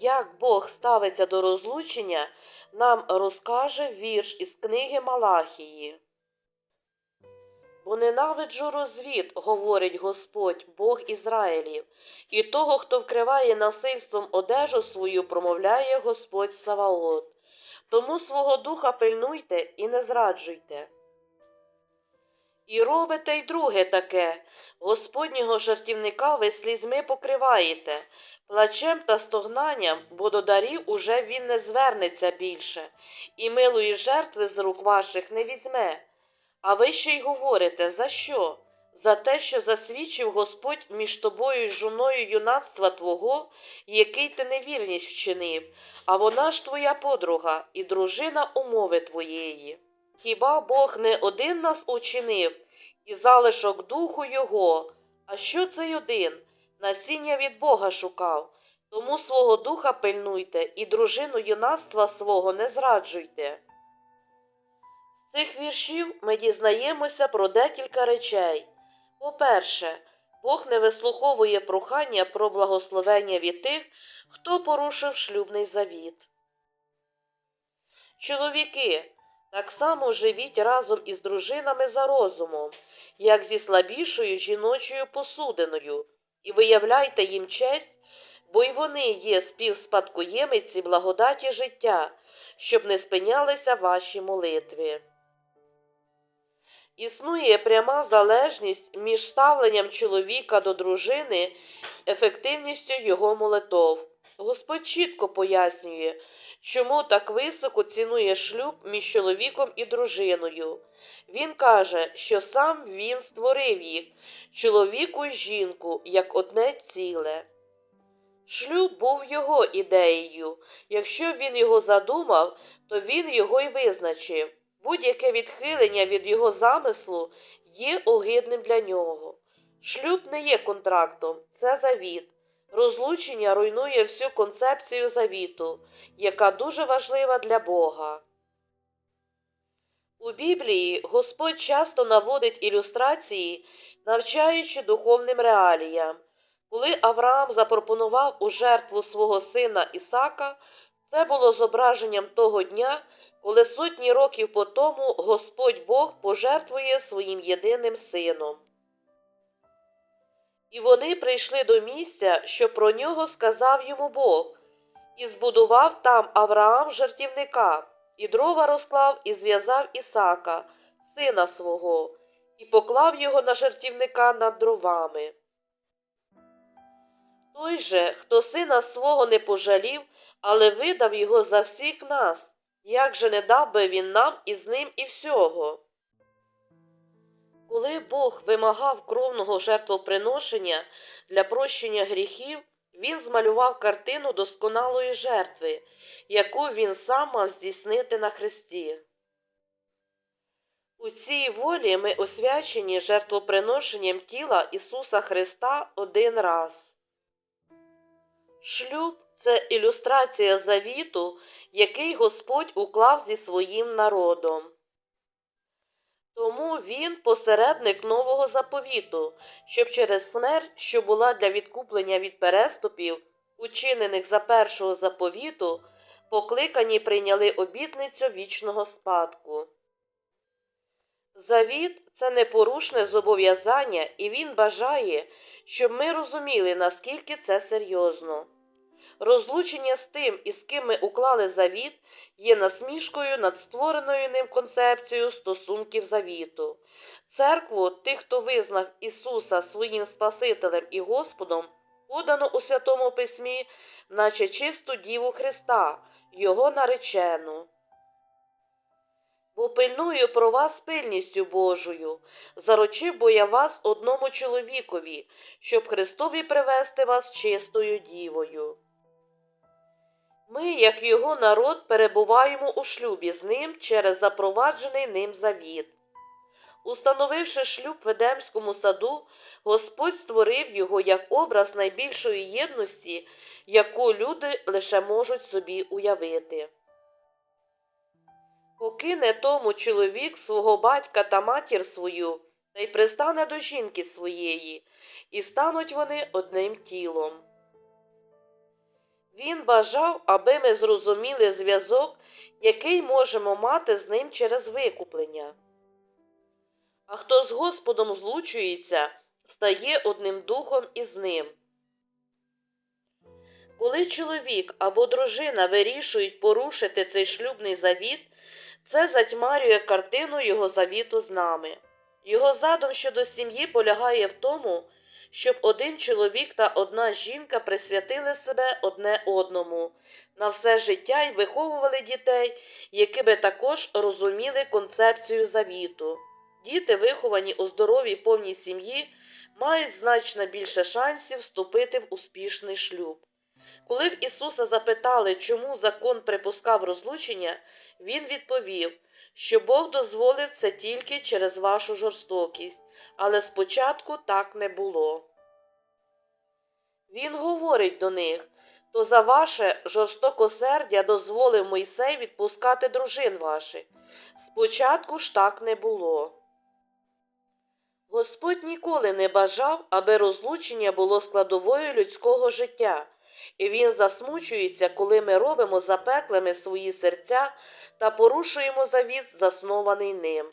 Як Бог ставиться до розлучення, нам розкаже вірш із книги Малахії. Бо ненавиджу розвід, говорить Господь, Бог Ізраїлів, і того, хто вкриває насильством одежу свою, промовляє Господь Саваот. Тому свого духа пильнуйте і не зраджуйте. І робите й друге таке Господнього жартівника ви слізьми покриваєте, плачем та стогнанням, бо до дарів уже він не звернеться більше, і милої жертви з рук ваших не візьме. А ви ще й говорите, за що? За те, що засвідчив Господь між тобою і жоною юнацтва твого, який ти невірність вчинив, а вона ж твоя подруга і дружина умови твоєї. Хіба Бог не один нас учинив, і залишок духу його? А що цей один? Насіння від Бога шукав. Тому свого духа пильнуйте і дружину юнацтва свого не зраджуйте. З цих віршів ми дізнаємося про декілька речей. По-перше, Бог не вислуховує прохання про благословення від тих, хто порушив шлюбний завіт. Чоловіки, так само живіть разом із дружинами за розумом, як зі слабішою жіночою посудиною, і виявляйте їм честь, бо й вони є співспадкоємиці благодаті життя, щоб не спинялися ваші молитви. Існує пряма залежність між ставленням чоловіка до дружини й ефективністю його молитов. Господь чітко пояснює, чому так високо цінує шлюб між чоловіком і дружиною. Він каже, що сам він створив їх, чоловіку й жінку, як одне ціле. Шлюб був його ідеєю. Якщо він його задумав, то він його й визначив. Будь-яке відхилення від його замислу є огидним для нього. Шлюб не є контрактом, це завіт. Розлучення руйнує всю концепцію завіту, яка дуже важлива для Бога. У Біблії Господь часто наводить ілюстрації, навчаючи духовним реаліям. Коли Авраам запропонував у жертву свого сина Ісака, це було зображенням того дня, коли сотні років по тому Господь Бог пожертвує своїм єдиним сином. І вони прийшли до місця, що про нього сказав йому Бог, і збудував там Авраам жертівника, і дрова розклав і зв'язав Ісака, сина свого, і поклав його на жертівника над дровами. Той же, хто сина свого не пожалів, але видав його за всіх нас, як же не дав би він нам із ним і всього? Коли Бог вимагав кровного жертвоприношення для прощення гріхів, він змалював картину досконалої жертви, яку він сам мав здійснити на хресті. У цій волі ми освячені жертвоприношенням тіла Ісуса Христа один раз. Шлюб це ілюстрація завіту, який Господь уклав зі своїм народом. Він посередник нового заповіту, щоб через смерть, що була для відкуплення від переступів, учинених за першого заповіту, покликані прийняли обітницю вічного спадку. Завіт це непорушне зобов'язання, і він бажає, щоб ми розуміли, наскільки це серйозно. Розлучення з тим, із ким ми уклали завіт, є насмішкою над створеною ним концепцією стосунків завіту. Церкву, тих, хто визнав Ісуса своїм Спасителем і Господом, подано у Святому Письмі, наче чисту Діву Христа, Його наречену. Бо пильную про вас пильністю Божою, заручив бо я вас одному чоловікові, щоб Христові привести вас чистою дівою. Ми, як його народ, перебуваємо у шлюбі з ним через запроваджений ним завіт. Установивши шлюб в Едемському саду, Господь створив його як образ найбільшої єдності, яку люди лише можуть собі уявити. Покине тому чоловік свого батька та матір свою, та й пристане до жінки своєї, і стануть вони одним тілом. Він бажав, аби ми зрозуміли зв'язок, який можемо мати з ним через викуплення. А хто з Господом злучується, стає одним духом із ним. Коли чоловік або дружина вирішують порушити цей шлюбний завіт, це затьмарює картину його завіту з нами. Його задум щодо сім'ї полягає в тому, щоб один чоловік та одна жінка присвятили себе одне одному на все життя і виховували дітей, які би також розуміли концепцію завіту. Діти, виховані у здоровій повній сім'ї, мають значно більше шансів вступити в успішний шлюб. Коли в Ісуса запитали, чому закон припускав розлучення, Він відповів, що Бог дозволив це тільки через вашу жорстокість, але спочатку так не було. Він говорить до них то за ваше жорстокосердя дозволив Мойсей відпускати дружин ваших. Спочатку ж так не було. Господь ніколи не бажав, аби розлучення було складовою людського життя, і він засмучується, коли ми робимо запеклими свої серця та порушуємо завіт, заснований ним.